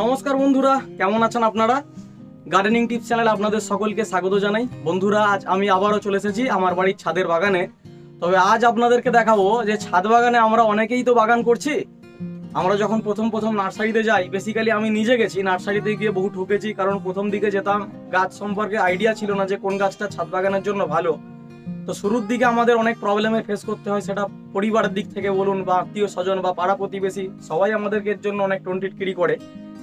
নমস্কার বন্ধুরা, কেমন আছেন আপনারা? গার্ডেনিং টিপস চ্যানেলে আপনাদের সকলকে স্বাগত জানাই। বন্ধুরা, আজ আমি আবারও চলে এসেছি আমার বাড়ির ছাদের বাগানে। তবে আজ আপনাদেরকে দেখাবো যে ছাদ বাগানে আমরা অনেকেই তো বাগান করছি। আমরা যখন প্রথম প্রথম নার্সারিতে যাই বেসিক্যালি আমি নিজে গেছি, নার্সারিতে গিয়ে বহু ঠকেছি, কারণ প্রথম দিকে যেতাম, গাছ সম্পর্কে আইডিয়া ছিল না যে কোন গাছটা ছাদ বাগানের জন্য ভালো। তো শুরুর দিকে আমাদের অনেক প্রবলেমে ফেস করতে হয়, সেটা পরিবারের দিক থেকে বলুন বা আত্মীয় স্বজন বা পাড়া প্রতিবেশী, সবাই আমাদেরকে এর জন্য অনেক টন্টিটকিরি করে।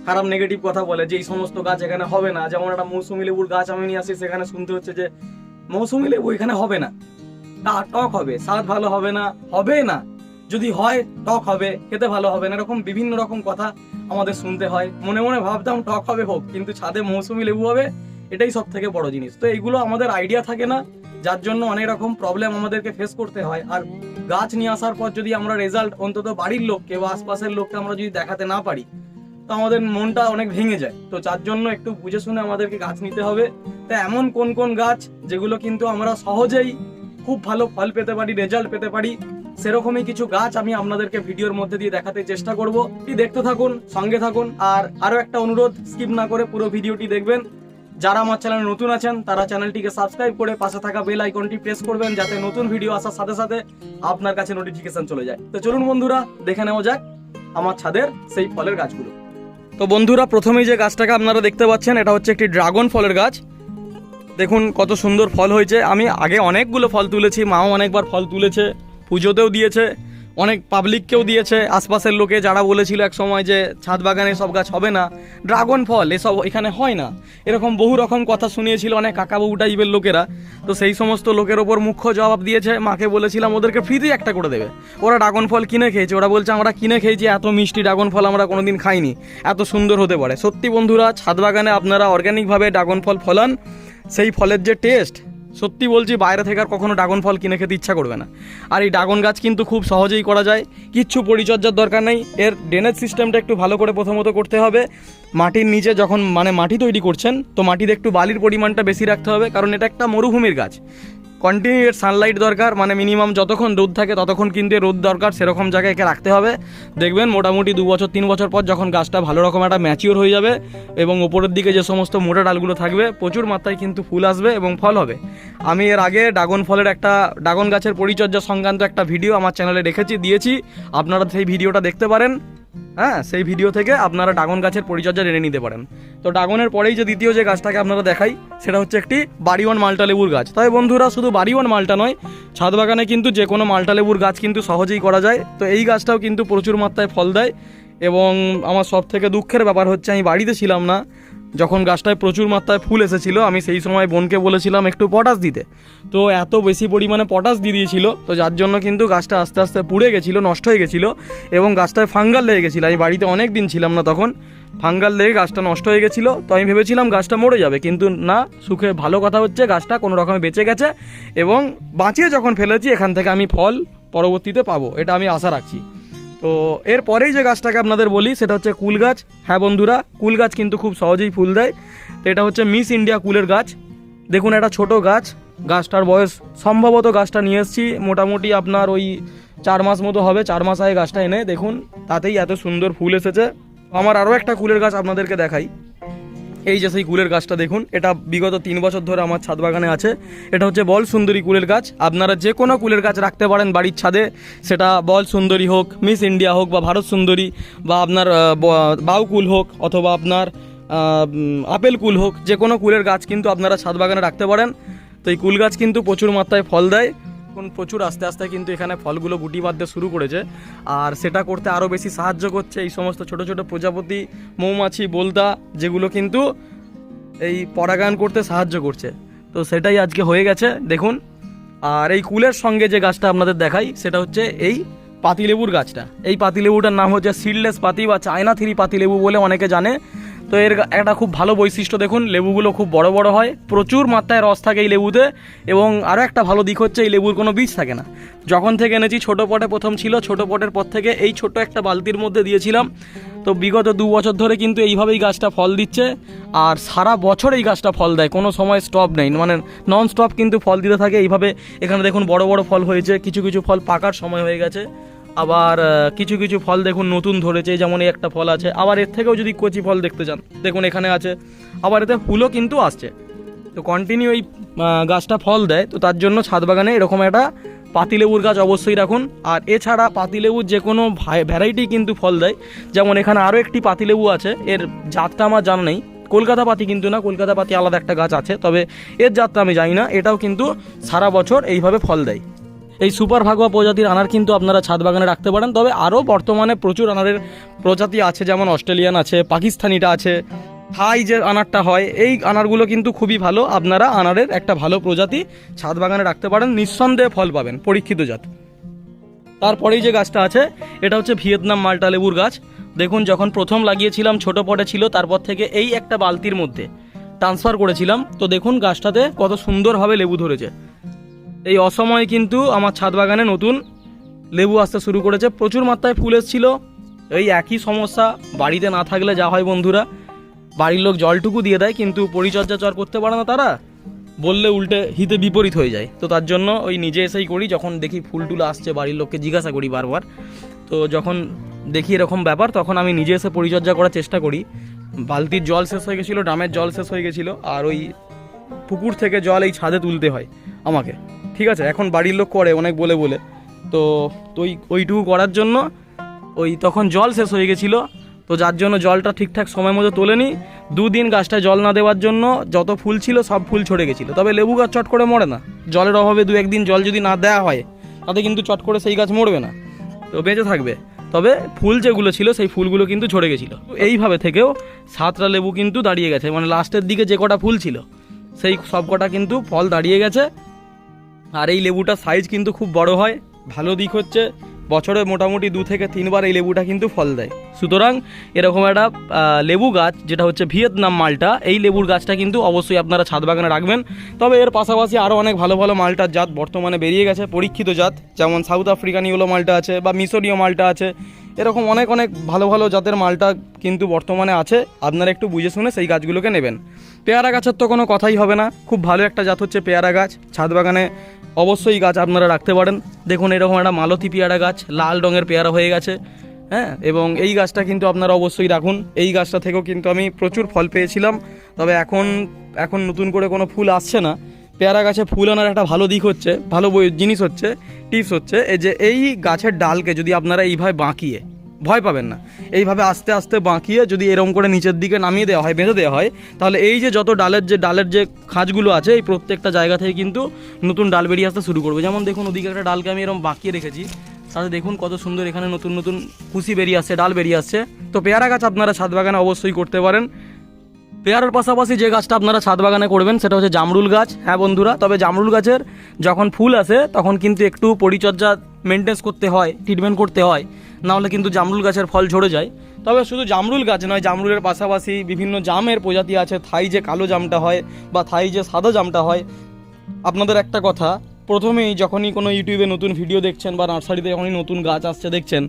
খারাপ নেগেটিভ কথা বলে যে এই সমস্ত গাছ এখানে হবে না। যেমন একটা মৌসুমি লেবুর গাছ আমি নিয়ে আসি, সেখানে শুনতে হচ্ছে যে মৌসুমি লেবু এখানে হবে না। তা টক হবে, স্বাদ ভালো হবে না হবে না। যদি হয়, টক হবে, খেতে ভালো হবে না, এরকম বিভিন্ন রকম কথা আমাদের শুনতে হয়। মনে মনে ভাবতাম টক হবে হোক, কিন্তু ছাদে মৌসুমি লেবু হবে, এটাই সব থেকে বড় জিনিস। তো এইগুলো আমাদের আইডিয়া থাকে না, যার জন্য অনেক রকম প্রবলেম আমাদেরকে ফেস করতে হয়। আর গাছ নিয়ে আসার পর যদি আমরা রেজাল্ট অন্তত বাড়ির লোককে বা আশপাশের লোককে আমরা যদি দেখাতে না পারি তো আমাদের মনটা অনেক ভেঙে যায়। তো যার জন্য একটু বুঝে শুনে আমাদেরকে গাছ নিতে হবে। তা এমন কোন কোন গাছ যেগুলো কিন্তু আমরা সহজেই খুব ভালো ফল পেতে পারি রেজাল্ট পেতে পারি, সেরকমই কিছু গাছ আমি আপনাদেরকে ভিডিওর মধ্যে দিয়ে দেখাতে চেষ্টা করব। কি দেখতে থাকুন, সঙ্গে থাকুন, আর আরও একটা অনুরোধ স্কিপ না করে পুরো ভিডিওটি দেখবেন। যারা আমার চ্যানেলে নতুন আছেন, তারা চ্যানেলটিকে সাবস্ক্রাইব করে পাশে থাকা বেল আইকনটি প্রেস করবেন, যাতে নতুন ভিডিও আসার সাথে সাথে আপনার কাছে নোটিফিকেশন চলে যায়। তো চলুন বন্ধুরা, দেখে নেওয়া যাক আমার ছাদের সেই ফলের গাছগুলো। তো বন্ধুরা, প্রথমেই যে গাছটাকে আপনারা দেখতে পাচ্ছেন, এটা হচ্ছে একটি ড্রাগন ফলের গাছ। দেখুন কত সুন্দর ফল হয়েছে। আমি আগে অনেকগুলো ফল তুলেছি, মাও অনেকবার ফল তুলেছে, পুজোতেও দিয়েছে। অনেক পাবলিককেও দিয়েছে। আশপাশের লোকে যারা বলেছিল এক সময় যে ছাদ বাগানে সব গাছ হবে না ড্রাগন ফল এসব এখানে হয় না। এরকম বহু রকম কথা শুনিয়েছিল অনেক কাকাবাবু টাইপের লোকেরা। তো সেই সমস্ত লোকের ওপর মুখ্য জবাব দিয়েছে, মাকে বলেছিলাম ওদেরকে ফ্রিতে একটা করে দেবে। ওরা ড্রাগন ফল কিনে খেয়েছে, ওরা বলছে, আমরা কিনে খেয়েছি, এত মিষ্টি ড্রাগন ফল আমরা কোনোদিন খাইনি। এত সুন্দর হতে পারে। সত্যি বন্ধুরা, ছাদ বাগানে আপনারা অর্গ্যানিকভাবে ড্রাগন ফল ফলান, সেই ফলের যে টেস্ট সত্যি বলছি, বাইরে থেকে আর কখনো ড্রাগন ফল কিনে খেতে ইচ্ছা করবে না। আর এই ড্রাগন গাছ কিন্তু খুব সহজেই করা যায়, কিচ্ছু পরিচর্যার দরকার নেই। এর ড্রেনেজ সিস্টেমটা একটু ভালো করে প্রথমত করতে হবে। মাটির নিচে যখন মানে মাটি তৈরি করছেন, তো মাটিতে একটু বালির পরিমাণটা বেশি রাখতে হবে, কারণ এটা একটা মরুভূমির গাছ। কন্টিনিউ এর সানলাইট দরকার মানে মিনিমাম যতক্ষণ রোদ থাকে ততক্ষণ কিন্তু রোদ দরকার, সেরকম জায়গায় একে রাখতে হবে। দেখবেন মোটামুটি দু বছর, তিন বছর পর যখন গাছটা ভালো রকম একটা ম্যাচিওর হয়ে যাবে এবং ওপরের দিকে যে সমস্ত মোটা ডালগুলো থাকবে, প্রচুর মাত্রায় কিন্তু ফুল আসবে এবং ফল হবে। আমি এর আগে ড্রাগন ফলের একটা, ড্রাগন গাছের পরিচর্যা সংক্রান্ত একটা ভিডিও আমার চ্যানেলে রেখেছি, দিয়েছি। আপনারা সেই ভিডিওটা দেখতে পারেন। হ্যাঁ সেই ভিডিও থেকে আপনারা ড্রাগন গাছের পরিচর্যা জেনে নিতে পারেন। তো ড্রাগনের পরেই যে দ্বিতীয় যে গাছটাকে আপনারা দেখাই, সেটা হচ্ছে একটি বাড়িওয়ান মালটা লেবুর গাছ। তবে বন্ধুরা, শুধু বাড়িওয়ান মালটা নয়, ছাদ বাগানে কিন্তু যে কোনো মাল্টা লেবুর গাছ কিন্তু সহজেই করা যায়। তো এই গাছটাও কিন্তু প্রচুর মাত্রায় ফল দেয় এবং আমার সব থেকে দুঃখের ব্যাপার হচ্ছে, আমি বাড়িতে ছিলাম না যখন গাছটায় প্রচুর মাত্রায় ফুল এসেছিল, আমি সেই সময় বোনকে বলেছিলাম একটু পটাশ দিতে। তো এত বেশি পরিমাণে পটাশ দিয়ে দিয়েছিল, তো যার জন্য কিন্তু গাছটা আস্তে আস্তে পুড়ে গেছিল, নষ্ট হয়ে গেছিল, এবং গাছটায় ফাঙ্গাল লেগে গেছিল। আমি বাড়িতে অনেক দিন ছিলাম না তখন, ফাঙ্গাল লেগে গাছটা নষ্ট হয়ে গেছিল, তো আমি ভেবেছিলাম গাছটা মরে যাবে, কিন্তু না, সুখে ভালো কথা হচ্ছে, গাছটা কোনো রকমে বেঁচে গেছে, এবং বাঁচিয়ে যখন ফেলেছি, এখান থেকে আমি ফল পরবর্তীতে পাবো, এটা আমি আশা রাখছি। তো এর পরেই যে গাছটাকে আপনাদের বলি, সেটা হচ্ছে কুল গাছ। হ্যাঁ বন্ধুরা, কুল গাছ কিন্তু খুব সহজেই ফুল দেয়। তো এটা হচ্ছে মিস ইন্ডিয়া কুলের গাছ। দেখুন একটা ছোট গাছ। গাছটার বয়স, সম্ভবত গাছটা নিয়ে এসেছি। মোটামুটি আপনার ওই চার মাস মতো হবে। চার মাস আগে গাছটা এনে, দেখুন, তাতেই এত সুন্দর ফুল এসেছে। আমার আরও একটা কুলের গাছ আপনাদেরকে দেখাই। এই যে সেই কুলের গাছটা দেখুন, এটা বিগত তিন বছর ধরে আমার ছাদ বাগানে আছে। এটা হচ্ছে বল সুন্দরী কুলের গাছ। আপনারা যে কোনো কুলের গাছ রাখতে পারেন বাড়ির ছাদে। সেটা বল সুন্দরী হোক, মিস ইন্ডিয়া হোক, বা ভারত সুন্দরী, বা আপনার বাউ কুল হোক, অথবা আপনার আপেল কুল হোক, যে কোনো কুলের গাছ কিন্তু আপনারা ছাদ বাগানে রাখতে পারেন। তো এই কুল গাছ কিন্তু প্রচুর মাত্রায় ফল দেয়। এখন প্রচুর আস্তে আস্তে কিন্তু এখানে ফলগুলো গুটি বাঁধতে শুরু করেছে। আর সেটা করতে আরও বেশি সাহায্য করছে এই সমস্ত ছোট ছোট প্রজাপতি, মৌমাছি, বোলতা, যেগুলো কিন্তু এই পরাগায়ন করতে সাহায্য করছে। তো সেটাই আজকে হয়ে গেছে, দেখুন। আর এই কুলের সঙ্গে যে গাছটা আপনাদের দেখাই, সেটা হচ্ছে এই পাতিলেবুর গাছটা। এই পাতিলেবুটার নাম হচ্ছে সিডলেস পাতি বা চায়না থ্রি পাতিলেবু বলে অনেকে জানে। তো এর একটা খুব ভালো বৈশিষ্ট্য দেখুন, লেবুগুলো খুব বড় বড় হয়, প্রচুর মাত্রায় রস থাকে এই লেবুতে, এবং আরও একটা ভালো দিক হচ্ছে এই লেবুর কোনো বীজ থাকে না। যখন থেকে এনেছি, ছোটো পটে প্রথম ছিল, ছোটো পটের পর থেকে এই ছোট একটা বালতির মধ্যে দিয়েছিলাম। তো বিগত দু বছর ধরে কিন্তু এইভাবেই গাছটা ফল দিচ্ছে, আর সারা বছর এই গাছটা ফল দেয়, কোনো সময় স্টপ নেই মানে নন স্টপ কিন্তু ফল দিতে থাকে। এইভাবে এখানে দেখুন, বড় বড় ফল হয়েছে, কিছু কিছু ফল পাকার সময় হয়ে গেছে। আবার কিছু কিছু ফল দেখুন নতুন ধরেছে, যেমন এই একটা ফল আছে। আবার এর থেকেও যদি কচি ফল দেখতে চান, দেখুন এখানে আছে। আবার এতে ফুলও কিন্তু আসছে। তো কন্টিনিউ এই গাছটা ফল দেয়, তো তার জন্য ছাদ বাগানে এরকম একটা পাতিলেবুর গাছ অবশ্যই রাখুন। আর এছাড়া পাতিলেবুর যে কোনো ভ্যারাইটি কিন্তু ফল দেয়। যেমন এখানে আরও একটি পাতিলেবু আছে, এর জাতটা আমার জানা নেই। কলকাতা পাতি কিন্তু না, কলকাতা পাতি আলাদা একটা গাছ আছে, তবে এর জাতটা আমি জানি না। এটাও কিন্তু সারা বছর এইভাবে ফল দেয়। এই সুপার ভাগোয়া প্রজাতির আনার কিন্তু আপনারা ছাদ বাগানে রাখতে পারেন। তবে আরও বর্তমানে প্রচুর আনারের প্রজাতি আছে, যেমন অস্ট্রেলিয়ান আছে, পাকিস্তানিটা আছে। থাই যে আনারটা হয়, এই আনারগুলো কিন্তু খুবই ভালো। আপনারা আনারের একটা ভালো প্রজাতি ছাদ বাগানে রাখতে পারেন, নিঃসন্দেহে ফল পাবেন, পরীক্ষিত জাত। তারপরেই যে গাছটা আছে, এটা হচ্ছে ভিয়েতনাম মাল্টা লেবুর গাছ। দেখুন, যখন প্রথম লাগিয়েছিলাম, ছোট পটে ছিল, তারপর থেকে এই একটা বালতির মধ্যে ট্রান্সফার করেছিলাম। তো দেখুন, গাছটাতে কত সুন্দরভাবে লেবু ধরেছে। এই অসময়ে কিন্তু আমার ছাদ বাগানে নতুন লেবু আসতে শুরু করেছে। প্রচুর মাত্রায় ফুল এসেছিল। এই একই সমস্যা, বাড়িতে না থাকলে যা হয় বন্ধুরা, বাড়ির লোক জলটুকু দিয়ে দেয়, কিন্তু পরিচর্যা চর করতে পারে না তারা। বললে উল্টে হিতে বিপরীত হয়ে যায়। তো তার জন্য ওই নিজে এসেই করি, যখন দেখি ফুল টুল আসছে, বাড়ির লোককে জিজ্ঞাসা করি বারবার। তো যখন দেখি এরকম ব্যাপার, তখন আমি নিজে এসে পরিচর্যা করার চেষ্টা করি। বালতির জল শেষ হয়ে গেছিল, ড্রামের জল শেষ হয়ে গেছিল, আর ওই পুকুর থেকে জল এই ছাদে তুলতে হয় আমাকে। ঠিক আছে, এখন বাড়ির লোক করে, অনেক বলে বলে। তো ওই, ওইটুকু করার জন্য ওই তখন জল শেষ হয়ে গেছিল। তো যার জন্য জলটা ঠিকঠাক সময় মতো তোলেনি দুদিন গাছটায় জল না দেওয়ার জন্য যত ফুল ছিল সব ফুল ছড়ে গেছিল। তবে লেবু গাছ চট করে মরে না। জলের অভাবে দু একদিন জল যদি না দেওয়া হয়, তাতে কিন্তু চট করে সেই গাছ মরবে না। তো বেঁচে থাকবে। তবে ফুল যেগুলো ছিল, সেই ফুলগুলো কিন্তু ঝরে গেছিল। এইভাবে থেকেও সাতটা লেবু কিন্তু দাঁড়িয়ে গেছে। মানে লাস্টের দিকে যে কটা ফুল ছিল, সেই সব কটা কিন্তু ফল দাঁড়িয়ে গেছে। আর এই লেবুটার সাইজ কিন্তু খুব বড় হয়। ভালো দিক হচ্ছে, বছরে মোটামুটি দু থেকে তিনবার এই লেবুটা কিন্তু ফল দেয়। সুতরাং এরকম একটা লেবু গাছ, যেটা হচ্ছে ভিয়েতনাম মালটা, এই লেবুর গাছটা কিন্তু অবশ্যই আপনারা ছাদ বাগানে রাখবেন। তবে এর পাশাপাশি আরও অনেক ভালো ভালো মালটার জাত বর্তমানে বেরিয়ে গেছে, পরীক্ষিত জাত। যেমন সাউথ আফ্রিকান ইউলো মালটা আছে বা মিশরীয় মালটা আছে। এরকম অনেক অনেক ভালো ভালো জাতের মালটা কিন্তু বর্তমানে আছে। আপনারা একটু বুঝে শুনে সেই গাছগুলোকে নেবেন। পেয়ারা গাছের তো কোনো কথাই হবে না। খুব ভালো একটা জাত হচ্ছে পেয়ারা গাছ। ছাদ বাগানে অবশ্যই গাছ আপনারা রাখতে পারেন। দেখুন, এরকম একটা মালতী পেয়ারা গাছ, লাল রঙের পেয়ারা হয়ে গেছে হ্যাঁ? এবং এই গাছটা কিন্তু আপনারা অবশ্যই রাখুন। এই গাছটা থেকেও কিন্তু আমি প্রচুর ফল পেয়েছিলাম। তবে এখন এখন নতুন করে কোনো ফুল আসছে না। পেয়ারা গাছে ফুল আনার একটা ভালো দিক হচ্ছে, ভালো জিনিস হচ্ছে, টিপস হচ্ছে, এই যে এই গাছের ডালকে যদি আপনারা এইভাবে বাঁকিয়ে ভয় পাবেন না। এইভাবে আস্তে আস্তে বাঁকিয়ে যদি এরম করে নিচের দিকে নামিয়ে দেওয়া হয়, বেঁধে দেওয়া হয়, তাহলে এই যে যত ডালের যে ডালের যে খাঁজগুলো আছে, এই প্রত্যেকটা জায়গা থেকে কিন্তু নতুন ডাল বেরিয়ে আসতে শুরু করবে। যেমন দেখুন, ওদিকে একটা ডালকে আমি এরম বাঁকিয়ে রেখেছি। তাহলে দেখুন কত সুন্দর এখানে নতুন নতুন কুশি বেরিয়ে আসছে, ডাল বেরিয়ে আসছে। তো পেয়ারা গাছ আপনারা ছাদ বাগানে অবশ্যই করতে পারেন। পেয়ারার পাশাপাশি যে গাছটা আপনারা ছাদ বাগানে করবেন, সেটা হচ্ছে জামরুল গাছ। হ্যাঁ বন্ধুরা, তবে জামরুল গাছের যখন ফুল আসে, তখন কিন্তু একটু পরিচর্যা মেনটেন্স করতে হয় ট্রিটমেন্ট করতে হয়। নাহলে কিন্তু জামরুল গাছের ফল ঝরে যায়। তবে শুধু জামরুল গাছ নয়, জামরুলের পাশাপাশি বিভিন্ন জামের প্রজাতি আছে। থাই যে কালো জামটা হয় বা থাই যে সাদা জামটা হয়, আপনাদের একটা কথা প্রথমেই যখনই কোনো ইউটিউবে নতুন ভিডিও দেখছেন বা নার্সারিতে যখনই নতুন গাছ আসছে দেখছেন,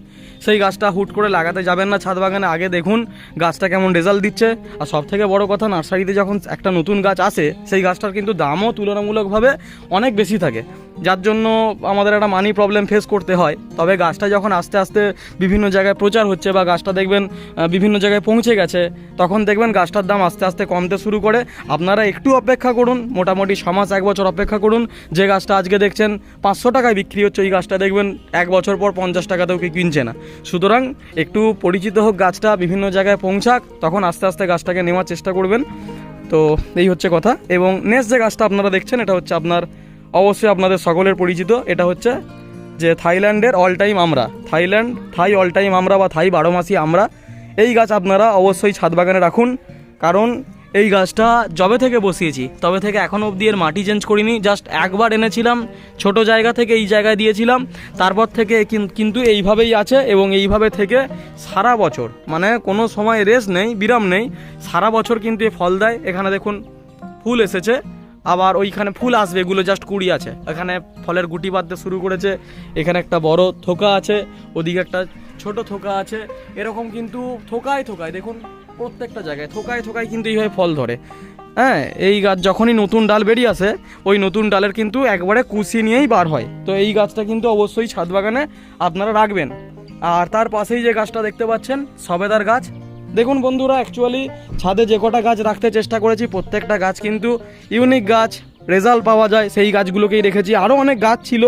সেই গাছটা হুট করে লাগাতে যাবেন না ছাদ বাগানে। আগে দেখুন গাছটা কেমন রেজাল্ট দিচ্ছে। আর সব থেকে বড় কথা, নার্সারিতে যখন একটা নতুন গাছ আসে, সেই গাছটার কিন্তু দামও তুলনামূলকভাবে অনেক বেশি থাকে। যার জন্য আমাদের একটা মানি প্রবলেম ফেস করতে হয়। তবে গাছটা যখন আস্তে আস্তে বিভিন্ন জায়গায় প্রচার হচ্ছে বা গাছটা দেখবেন বিভিন্ন জায়গায় পৌঁছে গেছে, তখন দেখবেন গাছটার দাম আস্তে আস্তে কমতে শুরু করে। আপনারা একটু অপেক্ষা করুন, মোটামুটি ছ মাস, এক বছর অপেক্ষা করুন। যে গাছটা আজকে দেখছেন, পাঁচশো টাকায় বিক্রি হচ্ছে, ওই গাছটা দেখবেন এক বছর পর পঞ্চাশ টাকাতেও কেউ কিনছে না। সুতরাং একটু পরিচিত হোক গাছটা, বিভিন্ন জায়গায় পৌঁছাক, তখন আস্তে আস্তে গাছটাকে নেওয়ার চেষ্টা করবেন। তো এই হচ্ছে কথা। এবং নেক্সট যে গাছটা আপনারা দেখছেন, এটা হচ্ছে আপনার অবশ্যই আপনাদের সকলের পরিচিত, এটা হচ্ছে যে থাইল্যান্ডের অল টাইম আমরা। থাইল্যান্ড, থাই অল টাইম আমরা বা থাই বারো মাসি আমরা। এই গাছ আপনারা অবশ্যই ছাদ বাগানে রাখুন, কারণ এই গাছটা জবে থেকে বসিয়েছি, তবে থেকে এখনও অবধি এর মাটি চেঞ্জ করিনি। জাস্ট একবার এনেছিলাম, ছোট জায়গা থেকে এই জায়গায় দিয়েছিলাম, তারপর থেকে কিন- কিন্তু এইভাবেই আছে এবং এইভাবে থেকে সারা বছর মানে কোনো সময় রেস্ট নেই, বিরাম নেই, সারা বছর কিন্তু এ ফল দেয়। এখানে দেখুন, ফুল এসেছে। আবার ওইখানে ফুল আসবে, এগুলো জাস্ট কুড়ি আছে। এখানে ফলের গুটি বাঁধতে শুরু করেছে, এখানে একটা বড় থোকা আছে, ওদিকে একটা ছোট থোকা আছে। এরকম কিন্তু থোকায় থোকায়, দেখুন প্রত্যেকটা জায়গায়, থোকায় থোকায় কিন্তু এইভাবে ফল ধরে। হ্যাঁ এই গাছ যখনই নতুন ডাল বেরিয়ে আসে, ওই নতুন ডালের কিন্তু একবারে কুচি নিয়েই বার হয়। তো এই গাছটা কিন্তু অবশ্যই ছাদ বাগানে আপনারা রাখবেন। আর তার পাশেই যে গাছটা দেখতে পাচ্ছেন, সবেদার গাছ দেখুন বন্ধুরা অ্যাকচুয়ালি ছাদে যে কটা গাছ রাখতে চেষ্টা করেছি প্রত্যেকটা গাছ কিন্তু ইউনিক গাছ রেজাল্ট পাওয়া যায় সেই গাছগুলোকেই রেখেছি। আরও অনেক গাছ ছিল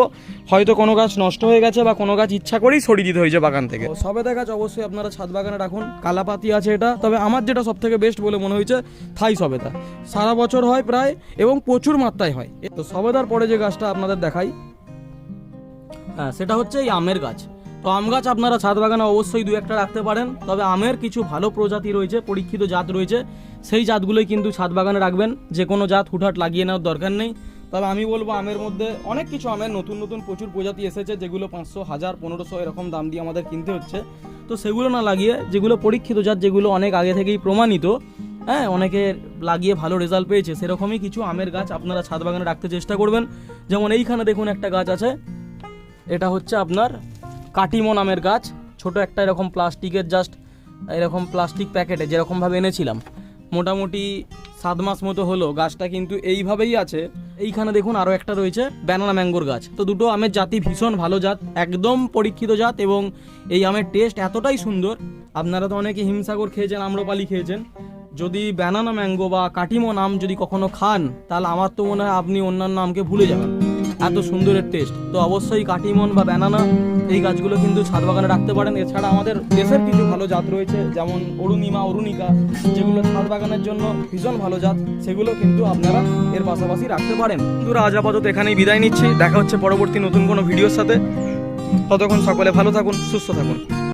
হয়তো কোনো গাছ নষ্ট হয়ে গেছে বা কোনো গাছ ইচ্ছা করেই সরিয়ে দিতে হয়েছে বাগান থেকে। তো সবেদা গাছ অবশ্যই আপনারা ছাদ বাগানে রাখুন কালাপাতি আছে এটা তবে আমার যেটা সব থেকে বেস্ট বলে মনে হয়েছে থাই সবেদা। সারা বছর হয় প্রায় এবং প্রচুর মাত্রায় হয়। তো সবেদার পরে যে গাছটা আপনাদের দেখাই। হ্যাঁ সেটা হচ্ছে এই আমের গাছ। তো আম গাছ আপনারা ছাদ বাগানে অবশ্যই দু একটা রাখতে পারেন। তবে আমের কিছু ভালো প্রজাতি রয়েছে, পরীক্ষিত জাত রয়েছে। সেই জাতগুলোই কিন্তু ছাদ বাগানে রাখবেন। যে কোনো জাত হুটহাট লাগিয়ে নেওয়ার দরকার নেই। তবে আমি বলব আমের মধ্যে অনেক কিছু আমের নতুন নতুন প্রচুর প্রজাতি এসেছে, যেগুলো পাঁচশো, হাজার, পনেরোশো এরকম দাম দিয়ে আমাদের কিনতে হচ্ছে। তো সেগুলো না লাগিয়ে, যেগুলো পরীক্ষিত জাত, যেগুলো অনেক আগে থেকেই প্রমাণিত হ্যাঁ অনেকে লাগিয়ে ভালো রেজাল্ট পেয়েছে, সেরকমই কিছু আমের গাছ আপনারা ছাদ বাগানে রাখতে চেষ্টা করবেন। যেমন এইখানে দেখুন একটা গাছ আছে, এটা হচ্ছে আপনার কাটিমো নামের গাছ, ছোট একটা এরকম প্লাস্টিকের জাস্ট এরকম প্লাস্টিক প্যাকেটে যেরকমভাবে এনেছিলাম। মোটামুটি সাত মাস মতো হলো গাছটা কিন্তু এইভাবেই আছে। এইখানে দেখুন আরও একটা রয়েছে ব্যানানা ম্যাঙ্গোর গাছ। তো দুটো আমের জাতি ভীষণ ভালো জাত, একদম পরীক্ষিত জাত এবং এই আমের টেস্ট এতটাই সুন্দর। আপনারা তো অনেকে হিমসাগর খেয়েছেন, আম্রপালি খেয়েছেন। যদি ব্যানানা ম্যাঙ্গো বা কাটিমো নাম যদি কখনো খান, তাহলে আমার তো মনে হয় আপনি অন্যান্য আমকে ভুলে যাবেন। এত সুন্দরের টেস্ট তো অবশ্যই কাটিমন বা ব্যানানা এই গাছগুলো কিন্তু ছাদ বাগানে রাখতে পারেন। এছাড়া আমাদের দেশের কিছু ভালো জাত রয়েছে, যেমন অরুণিমা, অরুণিকা, যেগুলো ছাদ বাগানের জন্য ভীষণ ভালো জাত। সেগুলো কিন্তু আপনারা এর পাশাপাশি রাখতে পারেন। তোরা আজ আপাতত এখানেই বিদায় নিচ্ছি। দেখা হচ্ছে পরবর্তী নতুন কোনো ভিডিওর সাথে। ততক্ষণ সকলে ভালো থাকুন, সুস্থ থাকুন।